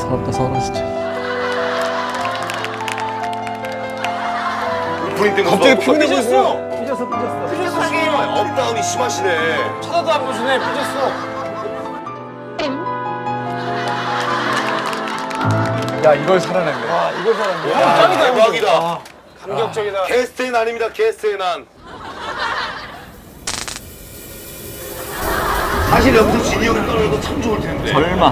서럽다 서러워 진짜. 본인 때문에 갑자기 서- 피곤해 보였어. 삐졌어 삐졌어 아, 업다운이 심하시네. 쳐다도 안 보시네. 삐졌어. 야 이걸 살아냈네. 와 이걸 살아냈네. 야, 짱이다. 대박이다. 감격적이다. 게스트의 난입니다. 게스트의 난. 사실 여기서 진이 형이 떨어져도 참 좋을 텐데. 설마.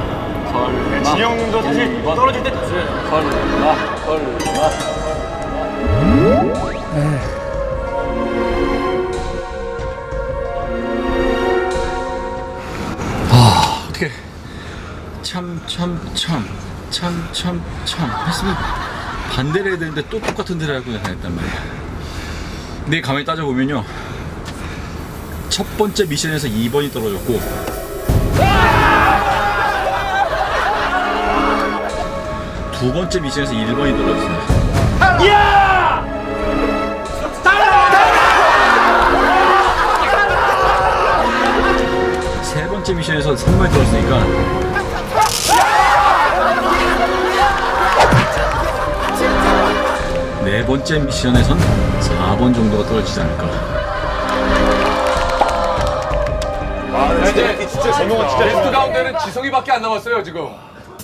설마. 진이 형님도 사실 떨어질 때. 설마. 설마. 아 어떻게 참참 참 참 참 참 했으면 반대를 해야 되는데 또 똑같은 데를 하고 다녔단 말이야. 근데 가만히 따져 보면요. 첫 번째 미션에서 2번이 떨어졌고 두 번째 미션에서 1번이 떨어졌어요. 세 번째 미션에서 3번이 떨어졌으니까 번째 미션에선 4번 정도가 떨어지지 않을까. 아, 네, 이제 재밌기 진짜 재밌다. 진짜 게스트 가운데는 지성이밖에 안 남았어요 지금.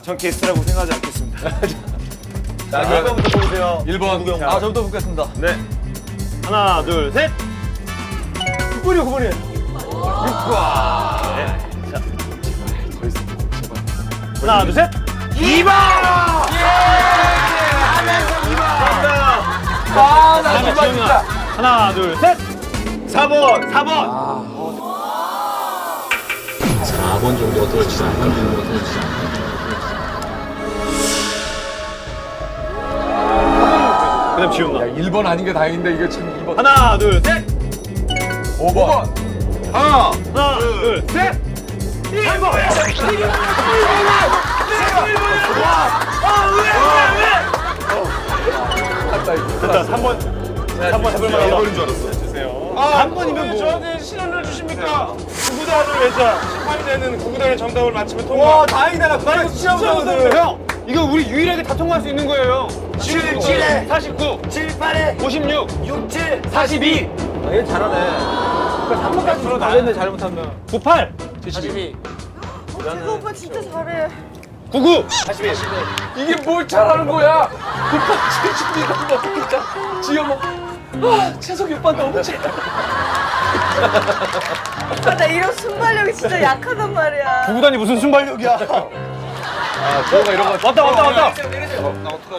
전 게스트라고 생각하지 않겠습니다 자, 1번부터 보세요. 1번. 아 저부터 붙겠습니다 네. 하나 둘 셋 9번이요 9번이요 하나 둘 셋 2번! 아, 나 정말 진짜. 하나 둘 셋 4번 4번 4번 정도가 떨어지지 않을까. 정도가 떨어지지 않을까. 그 다음 지훈아 1번 아닌 게 다행인데 이게 참 2번. 하나 둘 셋 5번. 하나, 하나 둘셋 3번 3번 해볼 만하다 1번인 줄 알았어. 한 번이면 뭐. 저한테 신호를 주십니까? 구구단을 외자 심판이 되는 구구단의 정답을 맞히면 통과. 와 다행이다. 나 그날 시험 쳤는데. 형 이거 우리 유일하게 다 통과할 수 있는 거예요 7, 7에 49 7, 8에 56 6, 7, 42 아, 얘 잘하네. 그러니까 3번까지 들어 나겠네 잘못하면. 98 72 제가 오빠 진짜 잘해. 99 81 이게 뭘 잘하는 거야? 최준이가 뭐 진짜 지어 뭐. 아, 채석이 오빠 너무 잘해. 오빠 나 이런 순발력이 진짜 약하단 말이야. 구구단이 무슨 순발력이야 아, 저가 이런 거. 왔다 왔다 왔다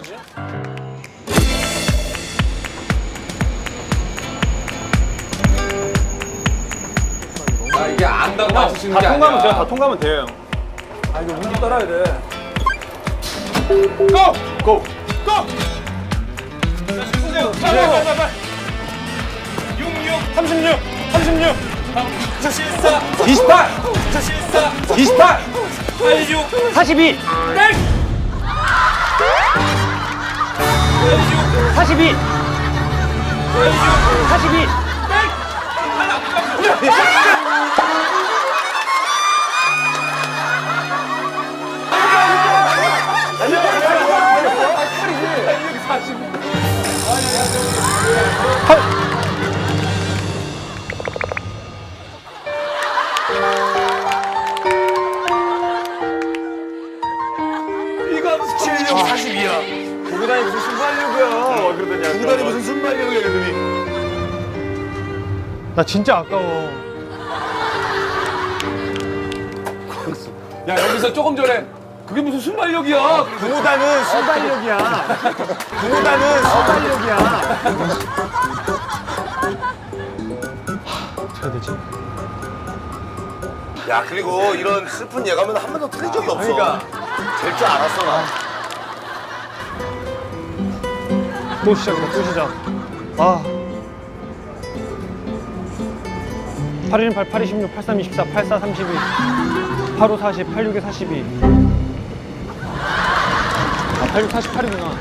아, 이게 안다고 맞추시는 다게 통과하면 아니야. 제가 다 통과하면 돼요 아 이거 운기 따라야 돼 고! 고! 고! 자, 66 36, 36, 24, 28, 24, 28, 86, 42, 100, 46, 42, 42, 42, 100. 42야. 구구단이 무슨 순발력이야 그러더니 구단이 무슨 순발력이야, 그러더니. 나 진짜 아까워 야, 여기서 조금 전에 그게 무슨 순발력이야? 구구단은 순발력이야 구구단은 순발력이야 어떻게 해야 되지? 야, 그리고 이런 슬픈 예감은 한 번도 틀린 적이 없어. 그러니까. 될 줄 알았어, 나. 또 시작이다 또 시작. 아. 818, 826, 83, 24, 84, 32 85, 40, 86에 42 아, 86, 48이구나.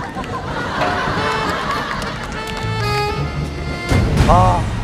아